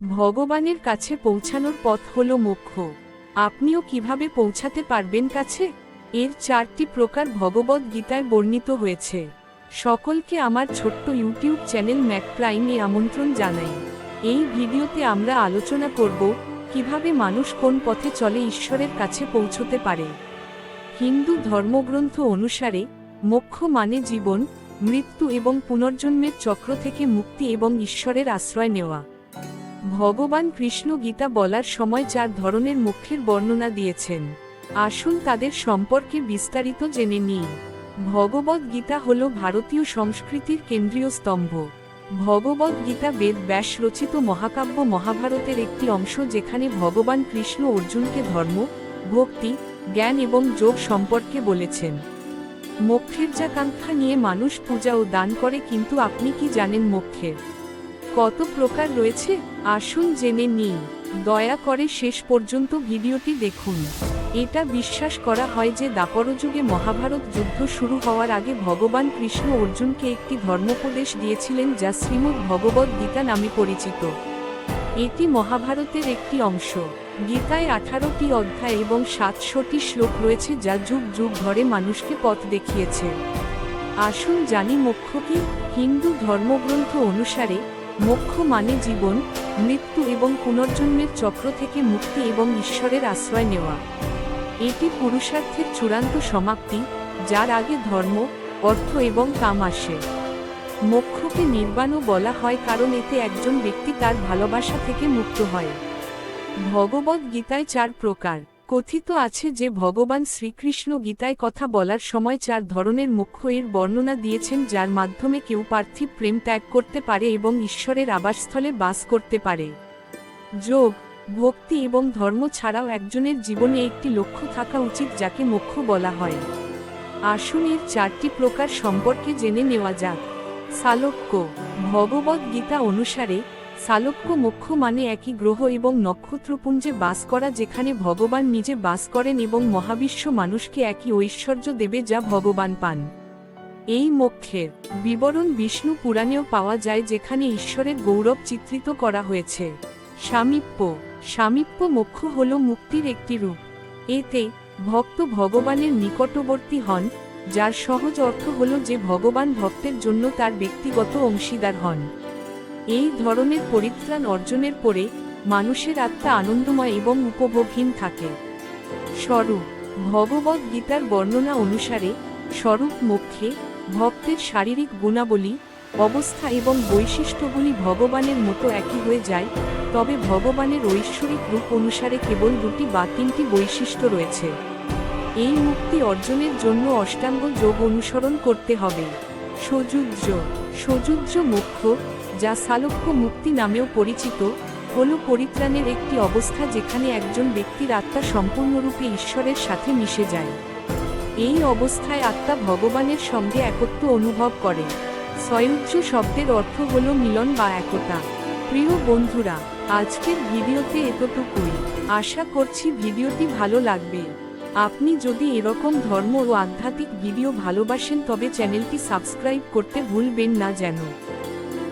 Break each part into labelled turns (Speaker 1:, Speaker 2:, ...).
Speaker 1: ভগবানের কাছে পৌঁছানোর পথ হল মোক্ষ। আপনিও কীভাবে পৌঁছাতে পারবেন কাছে? এর চারটি প্রকার ভগবদ গীতায় বর্ণিত হয়েছে। সকলকে আমার ছোট্ট ইউটিউব চ্যানেল ম্যাকপ্রাইমে আমন্ত্রণ জানাই। এই ভিডিওতে আমরা আলোচনা করব, কীভাবে মানুষ কোন পথে চলে ঈশ্বরের কাছে পৌঁছতে পারে। হিন্দু ধর্মগ্রন্থ অনুসারে, মোক্ষ মানে জীবন, মৃত্যু এবং পুনর্জন্মের চক্র থেকে মুক্তি এবং ঈশ্বরের আশ্রয় নেওয়া। ভগবান কৃষ্ণ গীতা বলার সময় চার ধরনের মুখ্যের বর্ণনা দিয়েছেন। আসুন তাদের সম্পর্কে বিস্তারিত জেনে নিই। ভগবদ গীতা হল ভারতীয় সংস্কৃতির কেন্দ্রীয় স্তম্ভ। ভগবদ গীতা বেদ ব্যাস রচিত মহাকাব্য মহাভারতের একটি অংশ যেখানে ভগবান কৃষ্ণ অর্জুনকে ধর্ম, ভক্তি, জ্ঞান এবং যোগ সম্পর্কে বলেছেন। মোক্ষের যাকাঙ্ক্ষা নিয়ে মানুষ পূজা ও দান করে কিন্তু আপনি কি জানেন মোক্ষের? কত প্রকার রয়েছে, আসুন জেনে নিই। দয়া করে শেষ পর্যন্ত ভিডিওটি দেখুন। এটা বিশ্বাস করা হয় যে দাপরযুগে মহাভারত যুদ্ধ শুরু হওয়ার আগে ভগবান কৃষ্ণ অর্জুনকে একটি ধর্মোপদেশ দিয়েছিলেন যা শ্রীমদ্ ভগবদ গীতা নামে পরিচিত। এটি মহাভারতের একটি অংশ। গীতায় আঠারোটি অধ্যায় এবং সাতশোটি শ্লোক রয়েছে যা যুগ যুগ ধরে মানুষকে পথ দেখিয়েছে। আসুন জানি মোক্ষ কি, হিন্দু ধর্মগ্রন্থ অনুসারে মোক্ষ মানে জীবন, মৃত্যু এবং পুনর্জন্মের চক্র থেকে মুক্তি এবং ঈশ্বরের আশ্রয় নেওয়া। এটি পুরুষার্থের চূড়ান্ত সমাপ্তি, যার আগে ধর্ম, অর্থ এবং কাম আসে। মোক্ষকে নির্বাণও বলা হয় কারণ এতে একজন ব্যক্তি তার ভালোবাসা থেকে মুক্ত হয়। ভগবদ গীতায় চার প্রকার। কথিত আছে যে ভগবান শ্রীকৃষ্ণ গীতায় কথা বলার সময় চার ধরনের মুখ্য এর বর্ণনা দিয়েছেন, যার মাধ্যমে কেউ পার্থিব প্রেম ত্যাগ করতে পারে এবং ঈশ্বরের আবাসস্থলে বাস করতে পারে। যোগ, ভক্তি এবং ধর্ম ছাড়াও একজনের জীবনে একটি লক্ষ্য থাকা উচিত, যাকে মোক্ষ বলা হয়। আসুন এর চারটি প্রকার সম্পর্কে জেনে নেওয়া যাক। সালোক্য ভগবদ গীতা অনুসারে সালোক্য মোক্ষ মানে একই গ্রহ এবং নক্ষত্রপুঞ্জে বাস করা যেখানে ভগবান নিজে বাস করেন এবং মহাবিশ্ব মানুষকে একই ঐশ্বর্য দেবে যা ভগবান পান। এই মোক্ষের বিবরণ বিষ্ণু পুরাণেও পাওয়া যায় যেখানে ঈশ্বরের গৌরব চিত্রিত করা হয়েছে। সামীপ্য সামীপ্য মোক্ষ হল মুক্তির একটি রূপ। এতে ভক্ত ভগবানের নিকটবর্তী হন, যার সহজ অর্থ হল যে ভগবান ভক্তের জন্য তার ব্যক্তিগত অংশীদার হন। এই ধরনের পরিত্রাণ অর্জনের পরে মানুষের আত্মা আনন্দময় এবং উপভোগহীন থাকে। স্বরূপ ভগবদ গীতার বর্ণনা অনুসারে স্বরূপ মোক্ষে ভক্তের শারীরিক গুণাবলী, অবস্থা এবং বৈশিষ্ট্যগুলি ভগবানের মতো একই হয়ে যায়, তবে ভগবানের ঐশ্বরিক রূপ অনুসারে কেবল দুটি বা তিনটি বৈশিষ্ট্য রয়েছে। এই মুক্তি অর্জনের জন্য অষ্টাঙ্গ যোগ অনুসরণ করতে হবে। সযুজ্য সযুজ্য মুখ্য, যা সালক্ষ্য মুক্তি নামেও পরিচিত, হল পরিত্রাণের একটি অবস্থা যেখানে একজন ব্যক্তির আত্মা সম্পূর্ণরূপে ঈশ্বরের সাথে মিশে যায়। এই অবস্থায় আত্মা ভগবানের সঙ্গে একত্ব অনুভব করে। সয়ুজ্য শব্দের অর্থ হল মিলন বা একতা। প্রিয় বন্ধুরা, আজকের ভিডিওতে এতটুকুই। আশা করছি ভিডিওটি ভালো লাগবে। আপনি যদি এরকম ধর্ম ও আধ্যাত্মিক ভিডিও ভালোবাসেন, তবে চ্যানেলটি সাবস্ক্রাইব করতে ভুলবেন না যেন।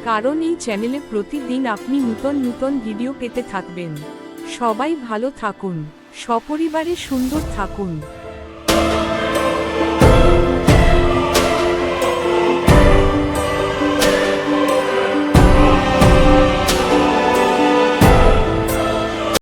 Speaker 1: কারণ এই চ্যানেলে প্রতিদিন আপনি নূতন নূতন ভিডিও পেতে থাকবেন। সবাই ভালো থাকুন। সপরিবারে সুন্দর থাকুন।